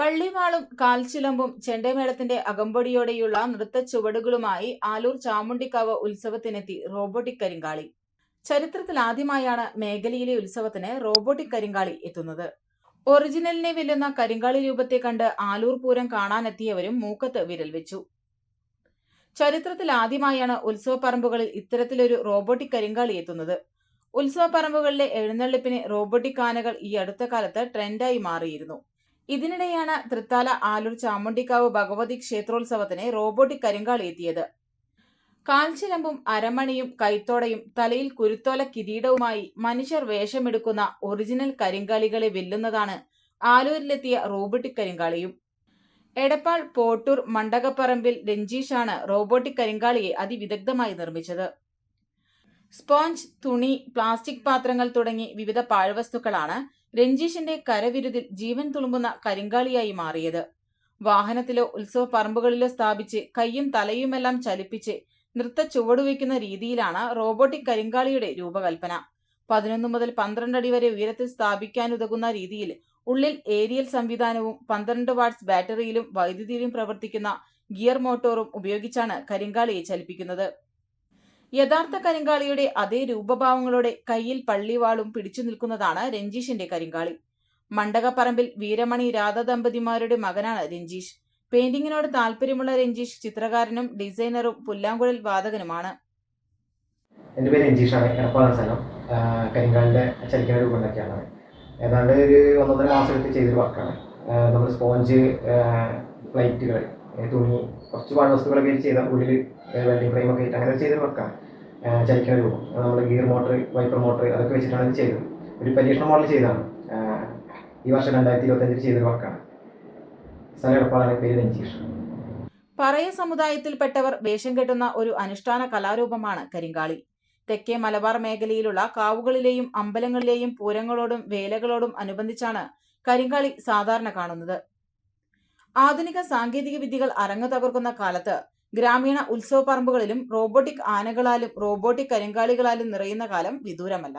പള്ളിവാളും കാൽച്ചിലമ്പും ചെണ്ടമേളത്തിന്റെ അകമ്പടിയോടെയുള്ള നൃത്ത ചുവടുകളുമായി ആലൂർ ചാമുണ്ടിക്കാവ് ഉത്സവത്തിനെത്തി റോബോട്ടിക് കരിങ്കാളി. ചരിത്രത്തിൽ ആദ്യമായാണ് മേഖലയിലെ ഉത്സവത്തിന് റോബോട്ടിക് കരിങ്കാളി എത്തുന്നത്. ഒറിജിനലിനെ വെല്ലുന്ന കരിങ്കാളി രൂപത്തെ കണ്ട് ആലൂർ പൂരം കാണാനെത്തിയവരും മൂക്കത്ത് വിരൽ വെച്ചു. ചരിത്രത്തിൽ ആദ്യമായാണ് ഉത്സവപ്പറമ്പുകളിൽ ഇത്തരത്തിലൊരു റോബോട്ടിക് കരിങ്കാളി എത്തുന്നത്. ഉത്സവപ്പറമ്പുകളിലെ എഴുന്നള്ളിപ്പിന് റോബോട്ടിക് ആനകൾ ഈ അടുത്ത കാലത്ത് ട്രെൻഡായി മാറിയിരുന്നു. ഇതിനിടെയാണ് തൃത്താല ആലൂർ ചാമുണ്ടിക്കാവ് ഭഗവതി ക്ഷേത്രോത്സവത്തിന് റോബോട്ടിക് കരിങ്കാളി എത്തിയത്. കാൽച്ചിലമ്പും അരമണിയും കൈത്തോടയും തലയിൽ കുരുത്തോല കിരീടവുമായി മനുഷ്യർ വേഷമെടുക്കുന്ന ഒറിജിനൽ കരിങ്കാളികളെ വെല്ലുന്നതാണ് ആലൂരിലെത്തിയ റോബോട്ടിക് കരിങ്കാളിയും. എടപ്പാൾ പോട്ടൂർ മണ്ടകപ്പറമ്പിൽ രഞ്ജീഷാണ് റോബോട്ടിക് കരിങ്കാളിയെ അതിവിദഗ്ധമായി നിർമ്മിച്ചത്. സ്പോഞ്ച് തുണി പ്ലാസ്റ്റിക് പാത്രങ്ങൾ തുടങ്ങി വിവിധ പാഴ്വസ്തുക്കളാണ് രഞ്ജീഷിന്റെ കരവിരുതിൽ ജീവൻ തുളുമ്പുന്ന കരിങ്കാളിയായി മാറിയത്. വാഹനത്തിലോ ഉത്സവ പറമ്പുകളിലോ സ്ഥാപിച്ച് കൈയും തലയുമെല്ലാം ചലിപ്പിച്ച് നൃത്ത ചുവടുവയ്ക്കുന്ന രീതിയിലാണ് റോബോട്ടിക് കരിങ്കാളിയുടെ രൂപകൽപ്പന. പതിനൊന്ന് മുതൽ പന്ത്രണ്ട് അടി വരെ ഉയരത്തിൽ സ്ഥാപിക്കാനുതകുന്ന രീതിയിൽ ഉള്ളിൽ ഏരിയൽ സംവിധാനവും പന്ത്രണ്ട് വാട്ട്സ് ബാറ്ററിയിലും വൈദ്യുതിയിലും പ്രവർത്തിക്കുന്ന ഗിയർ മോട്ടോറും ഉപയോഗിച്ചാണ് കരിങ്കാളിയെ ചലിപ്പിക്കുന്നത്. യഥാർത്ഥ കരിങ്കാളിയുടെ അതേ രൂപഭാവങ്ങളോടെ കയ്യിൽ പള്ളിവാളും പിടിച്ചു നിൽക്കുന്നതാണ് രഞ്ജീഷിന്റെ കരിങ്കാളി. മണ്ഡകപ്പറമ്പിൽ വീരമണി രാധ ദമ്പതിമാരുടെ മകനാണ് രഞ്ജീഷ്. പെയിന്റിങ്ങിനോട് താല്പര്യമുള്ള രഞ്ജീഷ് ചിത്രകാരനും ഡിസൈനറും പുല്ലാങ്കുഴൽ വാദകനുമാണ് എന്റെ പേര് രഞ്ജീഷാണ്. എടപ്പാളൻ സ്ഥലം. കരിങ്കാലിന്റെ ചലിക്കുന്ന രൂപം ഉണ്ടാക്കിയാണ് ഏതാണ്ട് ഒരു ഒന്നൊന്നര മാസം എടുത്ത് ചെയ്തൊരു വർക്കാണ് നമ്മൾ സ്പോഞ്ച് പ്ലേറ്റുകൾ തുണി കുറച്ച് പാട് വസ്തുക്കളൊക്കെ ചെയ്ത ഉള്ളിൽ വെൽഡിംഗ് ഫ്രെയിമൊക്കെ ഇട്ട് അങ്ങനെ ചെയ്തൊരു വർക്കാണ് ചലിക്കുന്ന രൂപം. നമ്മൾ ഗിയർ മോട്ടർ വൈപ്പർ മോട്ടർ അതൊക്കെ വെച്ചിട്ടാണ് ഇത് ചെയ്തത്. ഒരു പരീക്ഷണ മോഡൽ ചെയ്താണ് ഈ വർഷം രണ്ടായിരത്തി ഇരുപത്തഞ്ചിൽ ചെയ്തൊരു വർക്കാണ് സ്ഥലം എടപ്പാളാണ് പേര് രഞ്ജീഷ് പറയ സമുദായത്തിൽപ്പെട്ടവർ വേഷം കെട്ടുന്ന ഒരു അനുഷ്ഠാന കലാരൂപമാണ് കരിങ്കാളി. തെക്കേ മലബാർ മേഖലയിലുള്ള കാവുകളിലെയും അമ്പലങ്ങളിലെയും പൂരങ്ങളോടും വേലകളോടും അനുബന്ധിച്ചാണ് കരിങ്കാളി സാധാരണ കാണുന്നത്. ആധുനിക സാങ്കേതിക വിദ്യകൾ അരങ്ങു തകർക്കുന്ന കാലത്ത് ഗ്രാമീണ ഉത്സവ പറമ്പുകളിലും റോബോട്ടിക് ആനകളാലും റോബോട്ടിക് കരിങ്കാളികളാലും നിറയുന്ന കാലം വിദൂരമല്ല.